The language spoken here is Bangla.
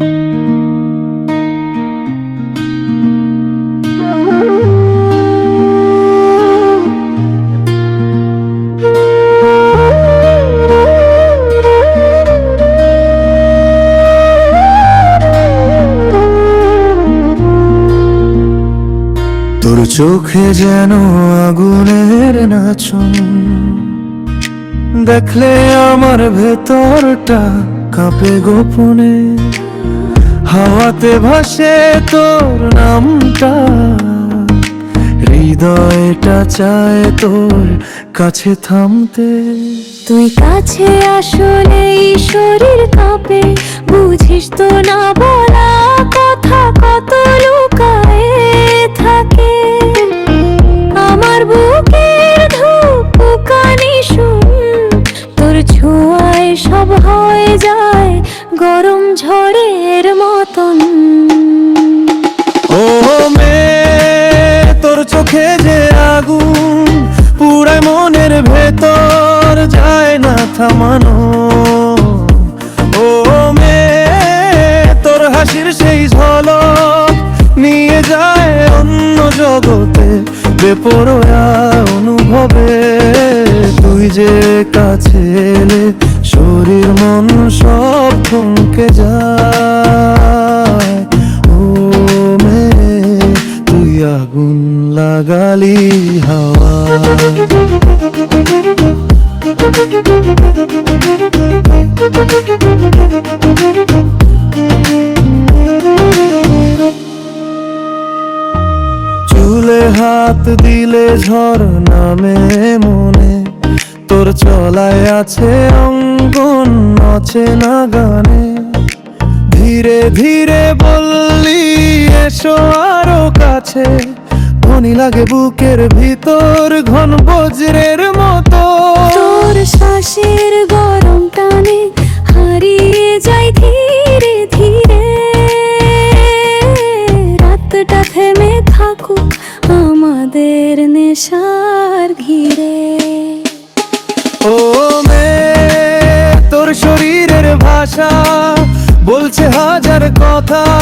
তোর চোখে যেন আগুনের নাচন। দেখলে আমার ভেতরটা কাঁপে গোপনে। হাওয়াতে ভাসে তোর নামটা। হৃদয়টা চায় তোর কাছে থামতে। তুই কাছে আসলে শরীর কাঁপে বুঝিস তো না বলা কথা কত লুকায়ে থাকে। আমার বুকের ধূপ কানি শুন তোর ছোঁয়ায় সব হয়ে যায় গরম ঝড়ের যায় না থামানো ও মে, তোর হাসির সেই ঝলক নিয়ে যায় অন্য জগতে বেপরোয়া অনুভবে। তুই যে কাছে এলে শরীর মন সব থমকে যায়। ও মে, তুই আগুন লাগালি হাওয়া। চুলে হাত দিলে ঝড় নামে মনে। তোর চলায় আছে অঙ্গন, নাচে না গানে। ধীরে ধীরে বললি, এসো আরও কাছে। ধনী লাগে বুকের ভিতর ঘন বজ্রের মতো। শ্বাসের গরম টানে হারিয়ে যাই ধীরে ধীরে। রাতটা থেমে থাকুক আমাদের নেশার ঘিরে। ও মে, তোর শরীরের ভাষা বলছে হাজার কথা।